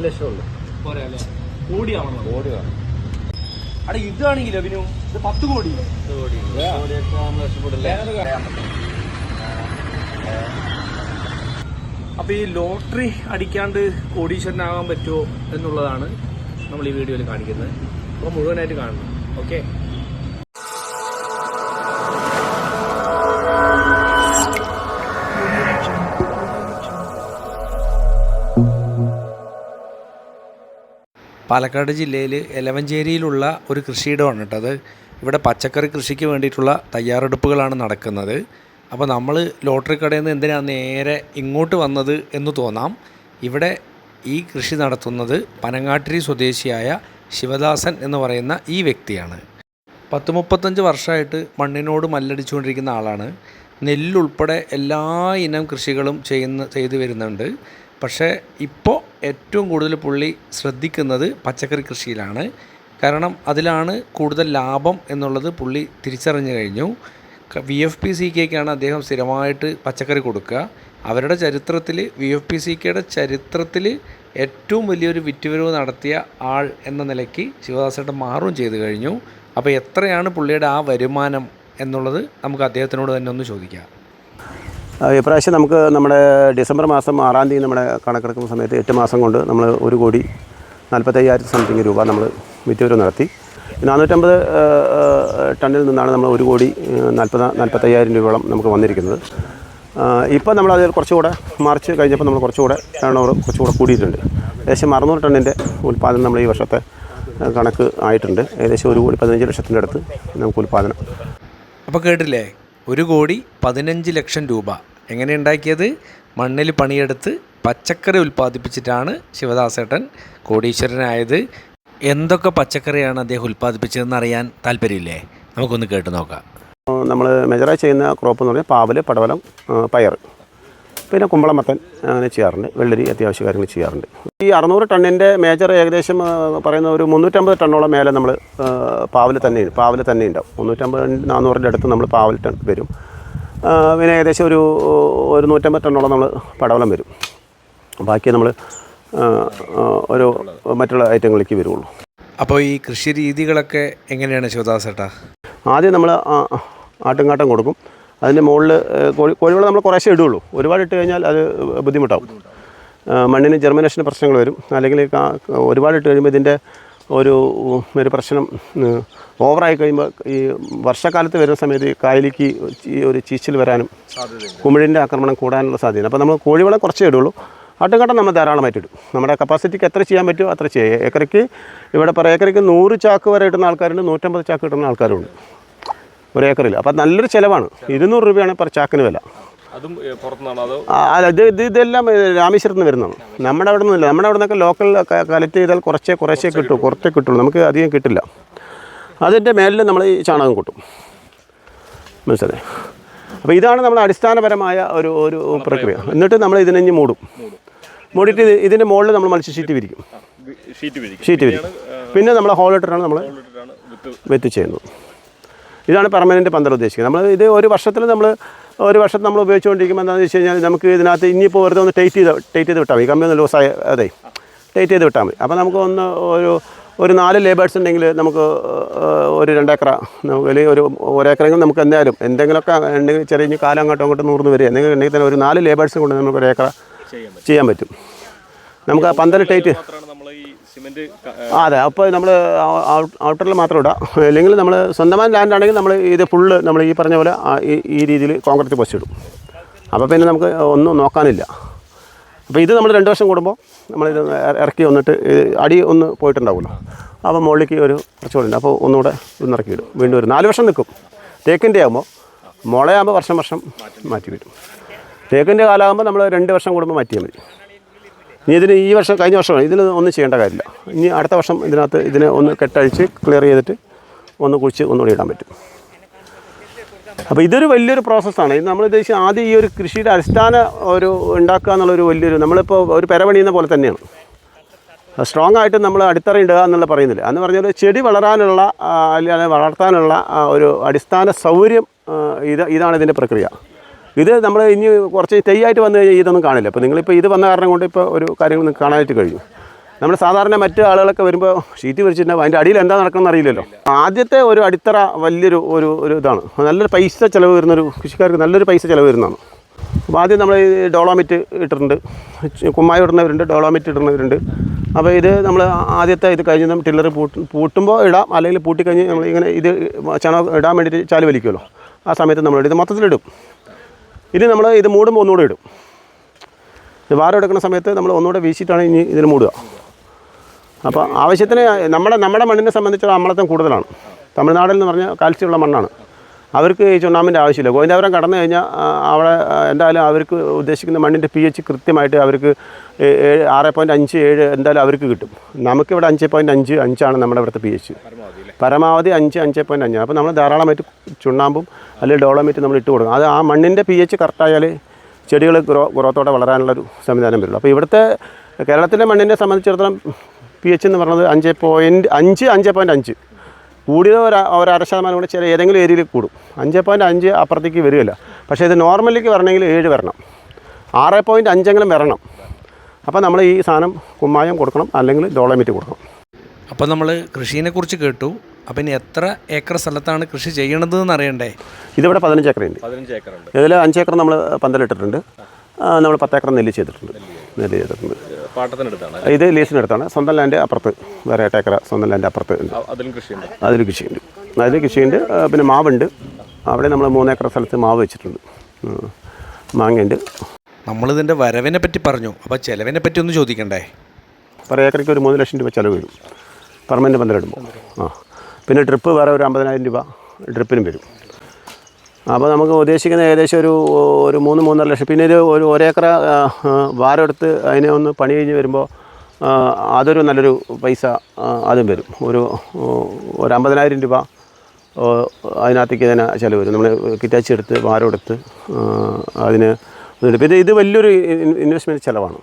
അമ്പത് ലക്ഷം ഉള്ളു പോരാ അല്ലേ കോടിയാവണം കോടി വേണം. അവിടെ ഇതാണെങ്കിൽ അഭിനു ഇത് പത്ത് കോടി. കോടിയൊക്കെ ആകുമ്പോൾ രക്ഷപ്പെടില്ലേ? അപ്പൊ ഈ ലോട്ടറി അടിക്കാണ്ട് കോടീശ്വരനാകാൻ പറ്റുമോ എന്നുള്ളതാണ് നമ്മൾ ഈ വീഡിയോയിൽ കാണിക്കുന്നത്. അപ്പോൾ മുഴുവനായിട്ട് കാണണം. ഓക്കെ? പാലക്കാട് ജില്ലയിൽ എലവഞ്ചേരിയിലുള്ള ഒരു കൃഷിയിടമാണ് കേട്ടത് ഇവിടെ പച്ചക്കറി കൃഷിക്ക് വേണ്ടിയിട്ടുള്ള തയ്യാറെടുപ്പുകളാണ് നടക്കുന്നത്. അപ്പോൾ നമ്മൾ ലോട്ടറി കടയിൽ നിന്ന് എന്തിനാണ് നേരെ ഇങ്ങോട്ട് വന്നത് എന്ന് തോന്നാം. ഇവിടെ ഈ കൃഷി നടത്തുന്നത് പനങ്ങാട്ടിരി സ്വദേശിയായ ശിവദാസൻ എന്ന് പറയുന്ന ഈ വ്യക്തിയാണ്. പത്ത് മുപ്പത്തഞ്ച് വർഷമായിട്ട് മണ്ണിനോട് മല്ലടിച്ചുകൊണ്ടിരിക്കുന്ന ആളാണ്. നെല്ലുൾപ്പെടെ എല്ലാ ഇനം കൃഷികളും ചെയ്യുന്ന ചെയ്തു വരുന്നുണ്ട്. പക്ഷേ ഇപ്പോൾ ഏറ്റവും കൂടുതൽ പുള്ളി ശ്രദ്ധിക്കുന്നത് പച്ചക്കറി കൃഷിയിലാണ്. കാരണം അതിലാണ് കൂടുതൽ ലാഭം എന്നുള്ളത് പുള്ളി തിരിച്ചറിഞ്ഞു കഴിഞ്ഞു. വി എഫ് പി സി കെക്കാണ് അദ്ദേഹം സ്ഥിരമായിട്ട് പച്ചക്കറി കൊടുക്കുക. അവരുടെ ചരിത്രത്തിൽ വി എഫ് പി സി കെയുടെ ചരിത്രത്തിൽ ഏറ്റവും വലിയൊരു വിറ്റുവരവ് നടത്തിയ ആൾ എന്ന നിലയ്ക്ക് ശിവദാസേട്ടൻ മാറുകയും ചെയ്തു കഴിഞ്ഞു. അപ്പോൾ എത്രയാണ് പുള്ളിയുടെ ആ വരുമാനം എന്നുള്ളത് നമുക്ക് അദ്ദേഹത്തിനോട് തന്നെ ഒന്ന് ചോദിക്കാം. ഇപ്രാവശ്യം നമുക്ക് നമ്മുടെ ഡിസംബർ മാസം ആറാം തീയതി നമ്മുടെ കണക്കെടുക്കുന്ന സമയത്ത് എട്ട് മാസം കൊണ്ട് നമ്മൾ ഒരു കോടി നാൽപ്പത്തയ്യായിരത്തി സംതിങ് രൂപ നമ്മൾ വിറ്റുവരവ് നടത്തി. നാനൂറ്റമ്പത് ടണ്ണിൽ നിന്നാണ് നമ്മൾ ഒരു കോടി നാൽപ്പത് നാൽപ്പത്തയ്യായിരം രൂപയോളം നമുക്ക് വന്നിരിക്കുന്നത്. ഇപ്പോൾ നമ്മൾ അതിൽ കുറച്ചുകൂടെ മാർച്ച് കഴിഞ്ഞപ്പോൾ നമ്മൾ കുറച്ചുകൂടെ ടേൺ ഓവർ കുറച്ചുകൂടെ കൂടിയിട്ടുണ്ട്. ഏകദേശം അറുന്നൂറ് ടണ്ണിന്റെ ഉൽപ്പാദനം നമ്മൾ ഈ വർഷത്തെ കണക്ക് ആയിട്ടുണ്ട്. ഏകദേശം ഒരു കോടി പതിനഞ്ച് ലക്ഷത്തിന്റെ അടുത്ത് നമുക്ക് ഉൽപ്പാദനം അപ്പോൾ കേട്ടില്ലേ? ഒരു കോടി പതിനഞ്ച് ലക്ഷം രൂപ. എങ്ങനെ ഉണ്ടാക്കിയത്? മണ്ണിൽ പണിയെടുത്ത് പച്ചക്കറി ഉൽപ്പാദിപ്പിച്ചിട്ടാണ് ശിവദാസേട്ടൻ കോടീശ്വരനായത്. എന്തൊക്കെ പച്ചക്കറിയാണ് അദ്ദേഹം ഉൽപ്പാദിപ്പിച്ചതെന്ന് അറിയാൻ താല്പര്യമില്ലേ? നമുക്കൊന്ന് കേട്ട് നോക്കാം. നമ്മൾ മെജറായി ചെയ്യുന്ന ക്രോപ്പ് എന്ന് പറഞ്ഞാൽ പാവൽ പടവലം പയർ പിന്നെ കുമ്പളമത്തൻ അങ്ങനെ ചെയ്യാറുണ്ട്. വെള്ളരി അത്യാവശ്യ കാര്യങ്ങൾ ചെയ്യാറുണ്ട്. ഈ അറുന്നൂറ് ടണ്ണിന്റെ മേജർ ഏകദേശം പറയുന്ന ഒരു മുന്നൂറ്റമ്പത് ടണ്ണോളം മേലെ നമ്മൾ പാവൽ തന്നെ പാവൽ തന്നെ ഉണ്ടാവും. മുന്നൂറ്റമ്പത് നാനൂറിന്റെ അടുത്ത് നമ്മൾ പാവൽ ടൺ വരും. പിന്നെ ഏകദേശം ഒരു ഒരു നൂറ്റമ്പത് ടണ്ണോളം നമ്മൾ പടവലം വരും. ബാക്കി നമ്മൾ ഒരു മറ്റുള്ള ഐറ്റങ്ങളിലേക്ക് വരുള്ളൂ അപ്പോൾ ഈ കൃഷി രീതികളൊക്കെ എങ്ങനെയാണ് ശിവദാസേട്ടാ ആദ്യം നമ്മൾ ആട്ടുംകാട്ടം കൊടുക്കും. അതിന്റെ മുകളിൽ കോഴി കോഴിവെള്ളം നമ്മൾ കുറേശ്ശേ ഇടുള്ളൂ. ഒരുപാട് ഇട്ട് കഴിഞ്ഞാൽ അത് ബുദ്ധിമുട്ടാവും. മണ്ണിന് ജെർമിനേഷന്റെ പ്രശ്നങ്ങൾ വരും. അല്ലെങ്കിൽ ഒരുപാട് ഇട്ട് കഴിയുമ്പോൾ ഇതിന്റെ ഒരു ഒരു പ്രശ്നം ഓവറായി കഴിയുമ്പോൾ ഈ വർഷക്കാലത്ത് വരുന്ന സമയത്ത് ഈ കായലിക്ക് ഈ ഒരു ചീച്ചിൽ വരാനും കുമിഴിന്റെ ആക്രമണം കൂടാനുള്ള സാധ്യത അപ്പോൾ നമ്മൾ കോഴിവളം കുറച്ചേ ഇടുള്ളൂ. ആട്ടുംകാട്ടം നമ്മൾ ധാരാളമായിട്ട് ഇടും. നമ്മുടെ കപ്പാസിറ്റിക്ക് എത്ര ചെയ്യാൻ പറ്റുമോ അത്ര ചെയ്യുക ഏക്കറയ്ക്ക് ഇവിടെ per ഏക്കറയ്ക്ക് നൂറ് ചാക്ക് വരെ ഇടുന്ന ആൾക്കാരുണ്ട് നൂറ്റമ്പത് ചാക്ക് കിട്ടുന്ന ആൾക്കാരുണ്ട്. ഒരു ഏക്കറിൽ അപ്പോൾ നല്ലൊരു ചിലവാണ്. ഇരുന്നൂറ് രൂപയാണ് പെർ ചാക്കിന് വില. അതും പുറത്തുനിന്നാണോ? അതോ ആ, അല്ല ഇത് ഇത് ഇതെല്ലാം രാമേശ്വരത്ത് നിന്ന് വരുന്നതാണ്. നമ്മുടെ അവിടെ നിന്നില്ല നമ്മുടെ അവിടെ നിന്നൊക്കെ ലോക്കൽ കലക്ട് ചെയ്താൽ കുറച്ചേ കുറച്ചേ കിട്ടൂ കുറച്ചേ കിട്ടുള്ളൂ. നമുക്ക് അധികം കിട്ടില്ല. അതിന്റെ മേലിൽ നമ്മൾ ഈ ചാണകം കൂട്ടും. മനസ്സിലായി? അപ്പോൾ ഇതാണ് നമ്മുടെ അടിസ്ഥാനപരമായ ഒരു ഒരു പ്രക്രിയ. എന്നിട്ട് നമ്മൾ ഇതിനെ മൂടും. മൂടിയിട്ട് ഇത് ഇതിന്റെ മുകളിൽ നമ്മൾ മത്സ്യ ഷീറ്റ് വിരിക്കും. ഷീറ്റ് വിരിക്കും. പിന്നെ നമ്മൾ ഹോളിട്ടിട്ടാണ് നമ്മൾ വിത്ത് ചെയ്യുന്നത്. ഇതാണ് പെർമനന്റ് പന്തൽ ഉദ്ദേശിക്കുന്നത്. നമ്മൾ ഇത് ഒരു വർഷത്തിൽ നമ്മൾ ഒരു വർഷം നമ്മൾ ഉപയോഗിച്ചുകൊണ്ടിരിക്കുമ്പോൾ എന്താണെന്ന് വെച്ച് കഴിഞ്ഞാൽ നമുക്ക് ഇതിനകത്ത് ഇനിയിപ്പോൾ വെറുതെ ഒന്ന് ടൈറ്റ് ചെയ്ത് ടൈറ്റ് ചെയ്ത് വിട്ടാൽ മതി. കമ്പി ഒന്ന് ലൂസായ അതെ ടൈറ്റ് ചെയ്ത് വിട്ടാൽ മതി. അപ്പോൾ നമുക്ക് ഒന്ന് ഒരു ഒരു നാല് ലേബേഴ്സ് ഉണ്ടെങ്കിൽ നമുക്ക് ഒരു രണ്ടേക്കറ നമുക്ക് അല്ലെങ്കിൽ ഒരു ഒരേക്കറെങ്കിലും നമുക്ക് എന്തായാലും എന്തെങ്കിലുമൊക്കെ ഉണ്ടെങ്കിൽ ചെറിയ കാലം അങ്ങോട്ടും അങ്ങോട്ടും നൂറിന് വരിക. എന്തെങ്കിലും ഉണ്ടെങ്കിൽ തന്നെ ഒരു നാല് ലേബേഴ്സ് കൊണ്ട് നമുക്ക് ഒരു ഏക്കറ ചെയ്യാൻ പറ്റും. നമുക്ക് ആ പന്തൽ ടൈറ്റ് അതെ. അപ്പോൾ നമ്മൾ ഔട്ടറിൽ മാത്രം ഇടാം. അല്ലെങ്കിൽ നമ്മൾ സ്വന്തമായി ലാൻഡ് ആണെങ്കിൽ നമ്മൾ ഇത് ഫുള്ള് നമ്മൾ ഈ പറഞ്ഞ പോലെ ഈ രീതിയിൽ കോൺക്രീറ്റ് പോസ്റ്റ് ഇടും. അപ്പോൾ പിന്നെ നമുക്ക് ഒന്നും നോക്കാനില്ല. അപ്പോൾ ഇത് നമ്മൾ രണ്ട് വർഷം കൂടുമ്പോൾ നമ്മളിത് ഇറ- ഇറക്കി വന്നിട്ട് അടി ഒന്ന് പോയിട്ടുണ്ടാവുമല്ലോ. അപ്പോൾ മുകളിലേക്ക് ഒരു കുറച്ചുകൂടെ അപ്പോൾ ഒന്നുകൂടെ ഒന്ന് ഇറക്കി ഇടും വീണ്ടും ഒരു നാല് വർഷം നിൽക്കും തേക്കിന്റെ ആകുമ്പോൾ മുളയാകുമ്പോൾ വർഷം വർഷം മാറ്റി വരും തേക്കിന്റെ കാലമാകുമ്പോൾ നമ്മൾ രണ്ട് വർഷം കൂടുമ്പോൾ മാറ്റിയാൽ മതി. ഇനി ഇതിന് ഈ വർഷം കഴിഞ്ഞ വർഷമാണ്. ഇതിന് ഒന്നും ചെയ്യേണ്ട കാര്യമില്ല. ഇനി അടുത്ത വർഷം ഇതിനകത്ത് ഇതിനെ ഒന്ന് കെട്ടഴിച്ച് ക്ലിയർ ചെയ്തിട്ട് ഒന്ന് കുഴിച്ച് ഒന്നുകൂടി ഇടാൻ പറ്റും. അപ്പോൾ ഇതൊരു വലിയൊരു പ്രോസസ്സാണ് ഇത് നമ്മൾ ഉദ്ദേശിച്ച് ആദ്യം ഈ ഒരു കൃഷിയുടെ അടിസ്ഥാന ഒരു ഉണ്ടാക്കുക എന്നുള്ളൊരു വലിയൊരു നമ്മളിപ്പോൾ ഒരു പെരപണിയുന്ന പോലെ തന്നെയാണ്. സ്ട്രോങ് ആയിട്ട് നമ്മൾ അടിത്തറ ഇടുക എന്നുള്ള പറയുന്നില്ല എന്ന് പറഞ്ഞാൽ ചെടി വളരാനുള്ള അല്ലെങ്കിൽ വളർത്താനുള്ള ഒരു അടിസ്ഥാന സൗകര്യം ഇത് ഇതാണ് ഇതിന്റെ പ്രക്രിയ. ഇത് നമ്മൾ ഇനി കുറച്ച് തെയ്യായിട്ട് വന്നു കഴിഞ്ഞാൽ ഇതൊന്നും കാണില്ല. അപ്പോൾ നിങ്ങളിപ്പോൾ ഇത് വന്ന കാരണം കൊണ്ട് ഇപ്പോൾ ഒരു കാര്യങ്ങൾ കാണാനായിട്ട് കഴിഞ്ഞു. നമ്മൾ സാധാരണ മറ്റു ആളുകളൊക്കെ വരുമ്പോൾ ഷീറ്റ് വിരിച്ചിട്ടുണ്ടാവും അതിന്റെ അടിയിൽ എന്താ നടക്കണമെന്ന് അറിയില്ലല്ലോ. ആദ്യത്തെ ഒരു അടിത്തറ വലിയൊരു ഒരു ഒരു ഇതാണ്. നല്ലൊരു പൈസ ചിലവ് വരുന്നൊരു കൃഷിക്കാർക്ക് നല്ലൊരു പൈസ ചിലവ് വരുന്നതാണ്. അപ്പോൾ ആദ്യം നമ്മൾ ഈ ഡോളോമിറ്റ് ഇട്ടിട്ടുണ്ട്. കുമ്മായി ഇടുന്നവരുണ്ട് ഡോളോമിറ്റ് ഇടുന്നവരുണ്ട്. അപ്പോൾ ഇത് നമ്മൾ ആദ്യത്തെ ഇത് കഴിഞ്ഞ് ടില്ലർ പൂട്ട് പൂട്ടുമ്പോൾ ഇടാം. അല്ലെങ്കിൽ പൂട്ടിക്കഴിഞ്ഞ് നമ്മൾ ഇങ്ങനെ ഇത് ചണം ഇടാൻ വേണ്ടിയിട്ട് ചാൽ വലിക്കുമല്ലോ. ആ സമയത്ത് നമ്മൾ ഇത് മൊത്തത്തിലിടും. ഇനി നമ്മൾ ഇത് മൂടുമ്പോൾ ഒന്നുകൂടെ ഇടും. ഇത് വാരം എടുക്കുന്ന സമയത്ത് നമ്മൾ ഒന്നുകൂടെ വീശിയിട്ടാണ് ഇനി ഇതിന് മൂടുക. അപ്പോൾ ആവശ്യത്തിന് നമ്മുടെ നമ്മുടെ മണ്ണിനെ സംബന്ധിച്ചുള്ള അമ്ലത്വം കൂടുതലാണ്. തമിഴ്നാടിൽ എന്ന് പറഞ്ഞാൽ കാൽസ്യമുള്ള മണ്ണാണ്. അവർക്ക് ഈ ചുണ്ണാമ്പിന്റെ ആവശ്യമില്ല. ഗോവിന്ദാപുരം കടന്നു കഴിഞ്ഞാൽ അവിടെ എന്തായാലും അവർക്ക് ഉദ്ദേശിക്കുന്ന മണ്ണിന്റെ പി എച്ച് കൃത്യമായിട്ട് അവർക്ക് ഏഴ് ആറ് പോയിന്റ് അഞ്ച് ഏഴ് എന്തായാലും അവർക്ക് കിട്ടും. നമുക്കിവിടെ അഞ്ച് പോയിന്റ് അഞ്ച് അഞ്ചാണ് നമ്മുടെ ഇവിടുത്തെ പി എച്ച് പരമാവധി അഞ്ച് അഞ്ച് പോയിന്റ് അഞ്ച്. അപ്പോൾ നമ്മൾ ധാരാളമായിട്ട് ചുണ്ണാമ്പും അല്ലെങ്കിൽ ഡോളമേറ്റ് നമ്മൾ ഇട്ട് കൊടുക്കും. അത് ആ മണ്ണിന്റെ പി എച്ച് കറക്റ്റായാൽ ചെടികൾ ഗ്രോ ഗ്രോത്തോടെ വളരാനുള്ളൊരു സംവിധാനം വരുള്ളൂ. അപ്പോൾ ഇവിടുത്തെ കേരളത്തിലെ മണ്ണിനെ സംബന്ധിച്ചിടത്തോളം പി എച്ച് എന്ന് പറയുന്നത് അഞ്ച് പോയിന്റ് അഞ്ച് അഞ്ച് പോയിന്റ് അഞ്ച്. കൂടിയത് ഒരു ഒരു അര ശതമാനം കൂടെ ചില ഏതെങ്കിലും ഏരിയയിൽ കൂടും. അഞ്ച് പോയിന്റ് അഞ്ച് അപ്പുറത്തേക്ക് വരികയില്ല. പക്ഷേ ഇത് നോർമലിലേക്ക് വരണമെങ്കിൽ ഏഴ് വരണം. ആറ് പോയിന്റ് അഞ്ചെങ്കിലും വരണം. അപ്പോൾ നമ്മൾ ഈ സാധനം കുമ്മായം കൊടുക്കണം അല്ലെങ്കിൽ ഡോളമിറ്റ് കൊടുക്കണം. അപ്പോൾ നമ്മൾ കൃഷിയെക്കുറിച്ച് കേട്ടു. അപ്പം ഇനി എത്ര ഏക്കർ സ്ഥലത്താണ് കൃഷി ചെയ്യണതെന്ന് അറിയണ്ടേ? ഇതിവിടെ പതിനഞ്ച് ഏക്കറുണ്ട് പതിനഞ്ച് ഏക്കറുണ്ട് ഇതിൽ അഞ്ച് ഏക്കർ നമ്മൾ പന്തലിട്ടിട്ടുണ്ട്. നമ്മൾ പത്ത് ഏക്കർ നെല്ല് ചെയ്തിട്ടുണ്ട്. നെല്ല് ചെയ്തിട്ടുണ്ട്. ഇത് ലീസിനടുത്താണ്. സ്വന്തം ലാൻഡ് അപ്പുറത്ത്. വേറെ എട്ട് ഏക്കർ സ്വന്തം ലാൻഡ് അപ്പുറത്ത്. ഉണ്ട് അതിലും കൃഷിയുണ്ട്. അതിൽ കൃഷിയുണ്ട്. അതിൽ കൃഷിയുണ്ട്. പിന്നെ മാവുണ്ട്. അവിടെ നമ്മൾ മൂന്നേക്കർ സ്ഥലത്ത് മാവ് വെച്ചിട്ടുണ്ട്. മാങ്ങയുണ്ട്. നമ്മളിതിന്റെ വരവിനെ പറ്റി പറഞ്ഞു. അപ്പോൾ ചിലവിനെ പറ്റി ഒന്ന് ചോദിക്കണ്ടേ? പെർ ഏക്കറയ്ക്ക് ഒരു മൂന്ന് ലക്ഷം രൂപ ചിലവ് വരും. പെർമനന്റ് പന്തലിടുമ്പോൾ ആ. പിന്നെ ട്രിപ്പ് വേറെ ഒരു അമ്പതിനായിരം രൂപ ട്രിപ്പിനും വരും. അപ്പോൾ നമുക്ക് ഉദ്ദേശിക്കുന്ന ഏകദേശം ഒരു ഒരു മൂന്ന് മൂന്നര ലക്ഷം. പിന്നെ ഒരു ആ, ആ, വാരം എടുത്ത് അതിനെ ഒന്ന് പണി കഴിഞ്ഞ് വരുമ്പോൾ അതൊരു നല്ലൊരു പൈസ അതും വരും. ഒരു ഒരു അമ്പതിനായിരം രൂപ അതിനകത്തേക്ക് തന്നെ ചിലവ് വരും. നമ്മൾ കിറ്റാച്ചി എടുത്ത് വാരം എടുത്ത് അതിന് പിന്നെ ഇത് വലിയൊരു ഇൻവെസ്റ്റ്മെന്റ് ചിലവാണ്.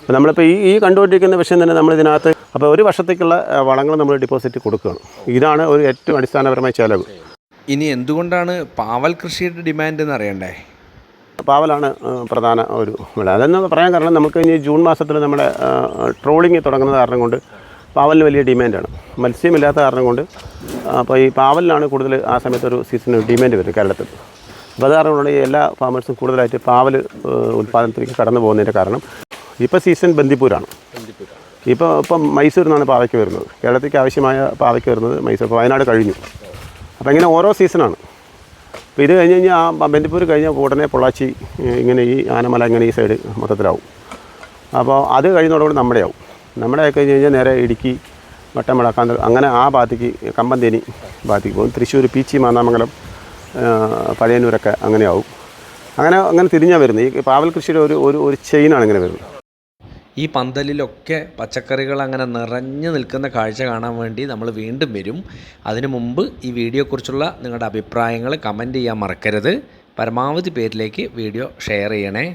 അപ്പോൾ നമ്മളിപ്പോൾ ഈ ഈ കണ്ടുകൊണ്ടിരിക്കുന്ന വിഷയം തന്നെ നമ്മൾ ഇതിനകത്ത് അപ്പോൾ ഒരു വർഷത്തേക്കുള്ള വളങ്ങൾ നമ്മൾ ഡിപ്പോസിറ്റ് കൊടുക്കുകയാണ്. ഇതാണ് ഒരു ഏറ്റവും അടിസ്ഥാനപരമായ ചിലവ്. ഇനി എന്തുകൊണ്ടാണ് പാവൽ കൃഷിയുടെ ഡിമാൻഡ് എന്ന് അറിയണ്ടേ? പാവലാണ് പ്രധാന ഒരു വിള. അതെന്ന് പറയാൻ കാരണം നമുക്ക് ഇനി ജൂൺ മാസത്തിൽ നമ്മുടെ ട്രോളിങ് തുടങ്ങുന്നത് കാരണം കൊണ്ട് പാവലിന് വലിയ ഡിമാൻഡാണ് മത്സ്യമില്ലാത്ത കാരണം കൊണ്ട് അപ്പോൾ ഈ പാവലിനാണ് കൂടുതൽ ആ സമയത്തൊരു ഒരു ഡിമാൻഡ് വരും കേരളത്തിൽ. അപ്പോൾ അത് എല്ലാ ഫാമേഴ്സും കൂടുതലായിട്ട് പാവൽ ഉൽപ്പാദനത്തിലേക്ക് കടന്നു പോകുന്നതിന്റെ കാരണം. ഇപ്പോൾ സീസൺ ബന്ദിപ്പൂരാണ്. ഇപ്പോൾ ഇപ്പം മൈസൂരിൽ നിന്നാണ് പാവയ്ക്ക് വരുന്നത്. കേരളത്തിലേക്ക് ആവശ്യമായ പാവയ്ക്ക് വരുന്നത് മൈസൂർ. വയനാട് കഴിഞ്ഞു. അപ്പോൾ ഇങ്ങനെ ഓരോ സീസണാണ്. അപ്പോൾ ഇത് കഴിഞ്ഞ് കഴിഞ്ഞാൽ ആ ബന്ദിപ്പൂർ കഴിഞ്ഞാൽ ഉടനെ പൊള്ളാച്ചി ഇങ്ങനെ ഈ ആനമല ഇങ്ങനെ ഈ സൈഡ് മൊത്തത്തിലാവും. അപ്പോൾ അത് കഴിയുന്നതോടുകൂടി നമ്മുടെ ആവും നമ്മുടെ കഴിഞ്ഞ് കഴിഞ്ഞാൽ നേരെ ഇടുക്കി വട്ടമല കാന്തൽ അങ്ങനെ ആ ഭാഗത്തേക്ക് കമ്പന്തേനി ഭാഗത്തേക്ക് പോകും. തൃശ്ശൂർ പീച്ചി മാന്നാമംഗലം പഴയന്നൂരൊക്കെ അങ്ങനെയാവും. അങ്ങനെ അങ്ങനെ തിരിഞ്ഞാൽ വരുന്നത്. ഈ പാവൽ കൃഷിയുടെ ഒരു ഒരു ചെയിനാണ് ഇങ്ങനെ വരുന്നത്. ഈ പന്തലിലൊക്കെ പച്ചക്കറികൾ അങ്ങനെ നിറഞ്ഞു നിൽക്കുന്ന കാഴ്ച കാണാൻ വേണ്ടി നമ്മൾ വീണ്ടും വരും. അതിനു മുമ്പ് ഈ വീഡിയോക്കുറിച്ചുള്ള നിങ്ങളുടെ അഭിപ്രായങ്ങൾ കമന്റ് ചെയ്യാൻ മറക്കരുത്. പരമാവധി പേരിലേക്ക് വീഡിയോ ഷെയർ ചെയ്യണേ.